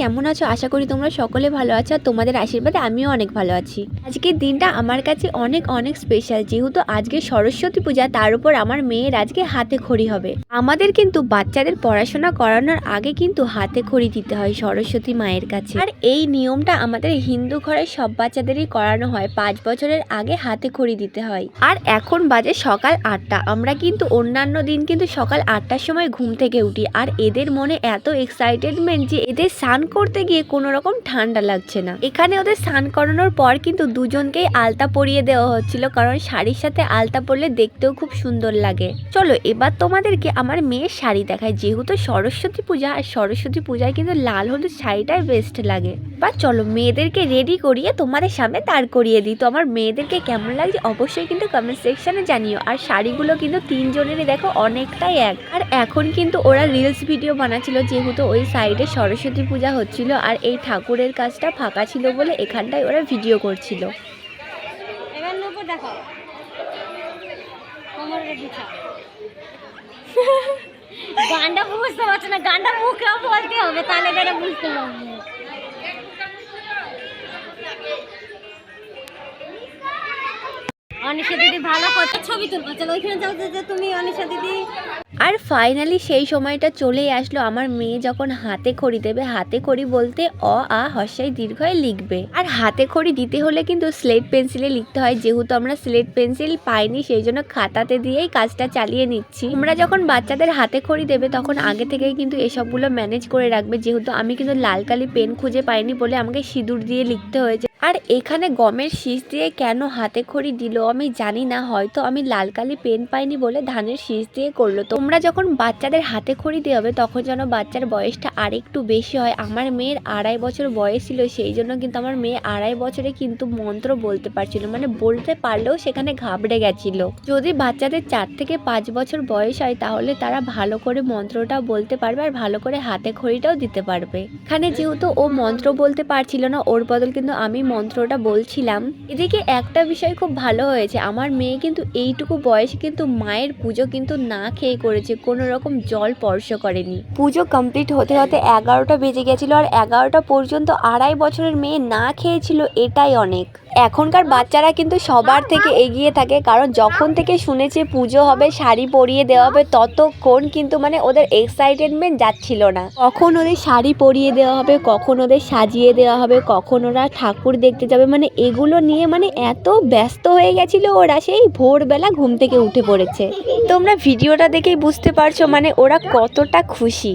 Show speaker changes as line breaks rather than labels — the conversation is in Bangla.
কেমন আছো? আশা করি তোমরা সকলে ভালো আছো আর তোমাদের আশীর্বাদে আমিও অনেক ভালো আছি। আজকের দিনটা আমার কাছে অনেক অনেক স্পেশাল যেহেতু আজকে সরস্বতী পূজা, তার উপর আমার মেয়ের আজকে হাতে খড়ি হবে। আমাদের কিন্তু বাচ্চাদের পড়াশোনা করানোর আগে কিন্তু হাতে খড়ি দিতে হয় সরস্বতী মায়ের কাছে। আর এই নিয়মটা আমাদের হিন্দু ঘরের সব বাচ্চাদেরই করানো হয়। পাঁচ বছরের আগে হাতে খড়ি দিতে হয়। আর এখন বাজে সকাল আটটা। আমরা কিন্তু অন্যান্য দিন কিন্তু সকাল আটটার সময় ঘুম থেকে উঠি। আর এদের মনে এত এক্সাইটেডমেন্ট যে এদের স্নান করতে গিয়ে কোনো রকম ঠান্ডা লাগছে না। এখানে ওদের স্নান করানোর পর কিন্তু দুজনকেই আলতা পরিয়ে দেওয়া হচ্ছিল, কারণ শাড়ির সাথে আলতা পরলে দেখতেও খুব সুন্দর লাগে। চলো, এবার তোমাদেরকে আমার মেয়ের শাড়ি দেখায় যেহেতু সরস্বতী পূজা, আর সরস্বতী পূজায় কিন্তু লাল হলুদ শাড়িটাই বেস্ট লাগে। বা চলো মেয়েদেরকে রেডি করিয়ে তোমাদের সামনে দাঁড় করিয়ে দিই। তো আমার মেয়েদেরকে কেমন লাগছে অবশ্যই কিন্তু কমেন্ট সেকশনে জানিও। আর শাড়িগুলো কিন্তু তিনজনেরই দেখো অনেকটাই এক। আর এখন কিন্তু ওরা রিলস ভিডিও বানাচ্ছিল, যেহেতু ওই সাইডে সরস্বতী পূজা হচ্ছিল আর এই ঠাকুরের কাজটা ফাঁকা ছিল বলে এখানটায় ওরা ভিডিও করছিল।
গানটা বুঝতে পারছ না, গানটা মুখেও বলতে হবে, তাহলে বুঝতে পারব। অনিশা দিদি ভালো ছবি তুলবো, চলো ওইখানে যাও, যে- তুমি অনিশা দিদি।
আর ফাইনালি সেই সময়টা চলেই আসলো, আমার মেয়ে যখন হাতে খড়ি দেবে, হাতে খড়ি বলতে অ, আ, হর্ষাই দীর্ঘয় লিখবে। আর হাতে খড়ি দিতে হলে কিন্তু স্লেট পেন্সিলে লিখতে হয়, যেহেতু আমরা স্লেট পেন্সিল পাইনি, সেই জন্য খাতাতে দিয়েই কাজটা চালিয়ে নিচ্ছি। আমরা যখন বাচ্চাদের হাতে খড়ি দেবে, তখন আগে থেকেই কিন্তু এসবগুলো ম্যানেজ করে রাখবে, যেহেতু আমি কিন্তু লাল কালি পেন খুঁজে পাইনি বলে আমাকে সিঁদুর দিয়ে লিখতে হয়েছে। আর এখানে গমের শীষ দিয়ে কেন হাতে খড়ি দিল আমি জানি না, হয়তো আমি লাল কালি পেন পাইনি বলে ধানের শীষ দিয়ে করল। তোমরা যখন বাচ্চাদের হাতে খড়ি দিয়ে হবে তখন যেন বাচ্চার বয়সটা আরেকটু বেশি হয়। আমার মেয়ের আড়াই বছর বয়স ছিল, সেই জন্য কিন্তু আমার মেয়ে আড়াই বছরে কিন্তু মন্ত্র বলতে পারছিল মানে বলতে পারলেও সেখানে ঘাবড়ে গেছিল। যদি বাচ্চাদের চার থেকে পাঁচ বছর বয়স হয়, তাহলে তারা ভালো করে মন্ত্রটা বলতে পারবে আর ভালো করে হাতে খড়িটাও দিতে পারবে। এখানে যেহেতু ও মন্ত্র বলতে পারছিল না, ওর বদল কিন্তু আমি মন্ত্রটা বলছিলাম, এদিকে একটা বিষয় খুব ভালো হয়েছে। আমার মেয়ে কিন্তু এইটুকু বয়সে কিন্তু মায়ের পুজো কিন্তু না খেয়ে করেছে, কোনো রকম জল স্পর্শ করেনি। পুজো কমপ্লিট হতে হতে এগারোটা বেজে গেছিল আর এগারোটা পর্যন্ত আড়াই বছরের মেয়ে না খেয়েছিল, এটাই অনেক। এখনকার বাচ্চারা কিন্তু সবার থেকে এগিয়ে থাকে, কারণ যখন থেকে শুনেছে পুজো হবে, শাড়ি পরিয়ে দেওয়া হবে, ততক্ষণ কিন্তু মানে ওদের এক্সাইটেডমেন্ট যাচ্ছিল না। কখন ওদের শাড়ি পরিয়ে দেওয়া হবে, কখন ওদের সাজিয়ে দেওয়া হবে, কখন ওরা ঠাকুর দেখতে যাবে। মানে এগুলো নিয়ে মানে এত ব্যস্ত হয়ে গেছিল ওরা, সেই ভোরবেলা ঘুম থেকে উঠে পড়েছে। তোমরা ভিডিওটা দেখেই বুঝতে পারছ মানে ওরা কতটা খুশি।